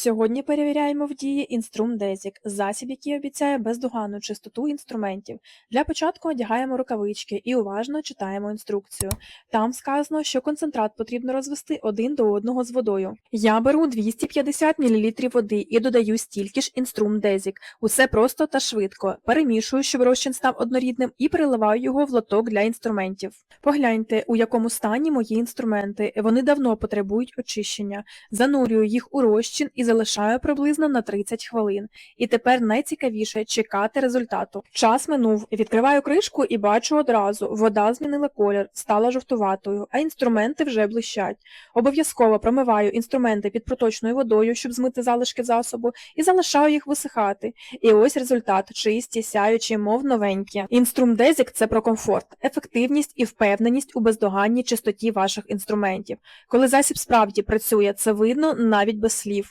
Сьогодні перевіряємо в дії інструм Дезік, засіб, який обіцяє бездоганну чистоту інструментів. Для початку одягаємо рукавички і уважно читаємо інструкцію. Там сказано, що концентрат потрібно розвести один до одного з водою. Я беру 250 мл води і додаю стільки ж інструм Дезік. Усе просто та швидко. Перемішую, щоб розчин став однорідним, і переливаю його в лоток для інструментів. Погляньте, у якому стані мої інструменти. Вони давно потребують очищення. Занурюю їх у розчин і залишаю приблизно на 30 хвилин. І тепер найцікавіше чекати результату. Час минув, відкриваю кришку і бачу одразу, вода змінила колір, стала жовтуватою, а інструменти вже блищать. Обов'язково промиваю інструменти під проточною водою, щоб змити залишки засобу, і залишаю їх висихати. І ось результат чисті, сяючі, мов новенькі. Інструм Дезік це про комфорт, ефективність і впевненість у бездоганній чистоті ваших інструментів. Коли засіб справді працює, це видно навіть без слів.